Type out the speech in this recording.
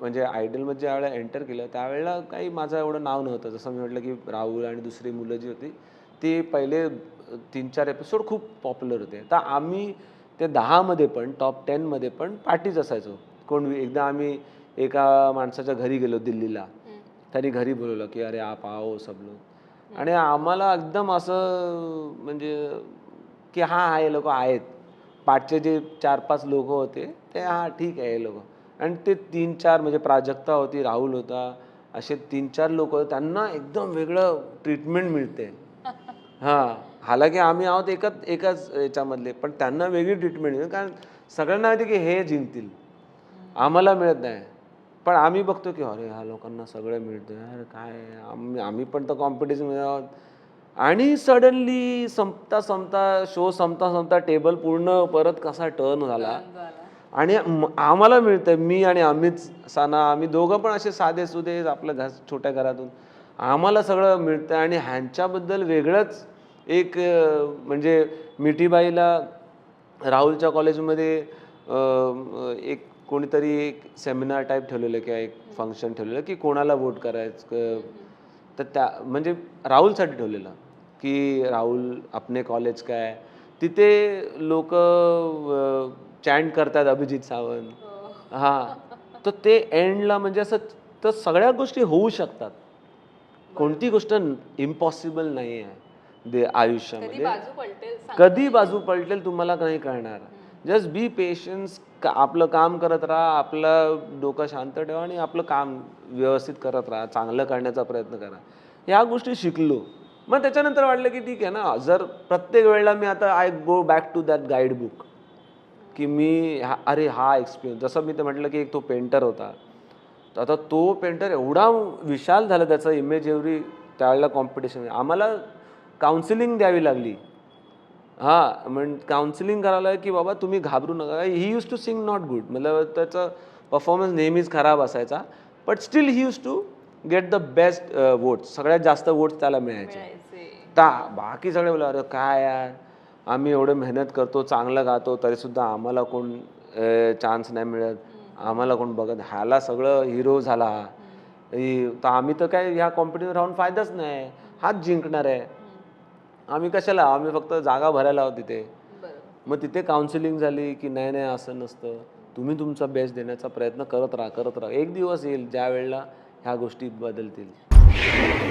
म्हणजे आयडलमध्ये ज्या वेळेला एंटर केलं त्यावेळेला काही माझं एवढं नाव नव्हतं. जसं मी म्हटलं की राहुल आणि दुसरी मुलं जी होती ती पहिले तीन चार एपिसोड खूप पॉप्युलर होते. तर आम्ही ते दहामध्ये पण टॉप टेनमध्ये पण पार्टीज असायचो. कोण एकदा आम्ही एका माणसाच्या घरी गेलो दिल्लीला त्यांनी घरी बोलवलं की अरे आप आओ सब लोग. आणि आम्हाला एकदम असं म्हणजे की हा हा हे लोक आहेत. पाठचे जे चार पाच लोक होते ते हा ठीक आहे हे लोक. आणि ते तीन चार म्हणजे प्राजक्ता होती राहुल होता असे तीन चार लोक त्यांना एकदम वेगळं ट्रीटमेंट मिळते. हां. हालाकी आम्ही आहोत एकच एकाच याच्यामधले पण त्यांना वेगळी ट्रीटमेंट मिळते कारण सगळ्यांना माहिती की हे जिंकतील. आम्हाला मिळत नाही. पण आम्ही बघतो की अरे ह्या लोकांना सगळं मिळतं यार काय? आम्ही आम्ही पण तर कॉम्पिटिशनमध्ये आहोत. आणि सडनली संपता संपता शो संपता संपता टेबल पूर्ण परत कसा टर्न झाला. आणि म- आम्हाला मिळतं मी आणि अमित साना आम्ही दोघं पण असे साधे सुधे आपल्या घर छोट्या घरातून. आम्हाला सगळं मिळतं आणि ह्यांच्याबद्दल वेगळंच एक म्हणजे मिठीबाईला राहुलच्या कॉलेजमध्ये एक कोणीतरी एक सेमिनार टाईप ठेवलेलं किंवा एक फंक्शन ठेवलेलं की कोणाला वोट करायचं तर त्या म्हणजे राहुलसाठी ठेवलेलं की राहुल आपले कॉलेज काय? तिथे लोक चॅन्ट करतात अभिजित सावंत. हां. तर ते एंडला म्हणजे असं तर सगळ्या गोष्टी होऊ शकतात. कोणती गोष्ट इम्पॉसिबल नाही आहे. दे आयुष्यामध्ये. कधी बाजू पलटेल तुम्हाला नाही कळणार. जस्ट बी पेशन्स आपलं काम करत राहा आपलं डोकं शांत ठेवा आणि आपलं काम व्यवस्थित करत राहा चांगलं करण्याचा प्रयत्न करा. ह्या गोष्टी शिकलो. मग त्याच्यानंतर वाटलं की ठीक आहे ना जर प्रत्येक वेळेला मी आता I go back to that guide book की मी हा अरे हा एक्सपिरियन्स जसं मी ते म्हटलं की एक तो पेंटर होता. तर आता तो पेंटर एवढा विशाल झाला त्याचा इमेज एवढी त्यावेळेला कॉम्पिटिशन आम्हाला काउन्सिलिंग द्यावी लागली. हां म्हण काउन्सिलिंग करायला की बाबा तुम्ही घाबरू नका. He use to sing not good मतलब त्याचा परफॉर्मन्स नेहमीच खराब असायचा. But still he use to get the best votes सगळ्यात जास्त वोट्स त्याला मिळायचे. ता बाकी सगळे बोला अरे काय यार? आम्ही एवढं मेहनत करतो चांगलं गातो तरीसुद्धा आम्हाला कोण चान्स नाही मिळत. आम्हाला कोण बघत ह्याला सगळं हिरो झाला. तर आम्ही तर काय ह्या कॉम्पिटिशन राहून फायदाच नाही. हाच जिंकणार आहे. आम्ही कशाला? आम्ही फक्त जागा भरायला आहोत तिथे. मग तिथे काउन्सिलिंग झाली की नाही नाही असं नसतं. तुम्ही तुमचा बेस्ट देण्याचा प्रयत्न करत राहा करत राहा. एक दिवस येईल ज्या वेळेला ह्या गोष्टी बदलतील.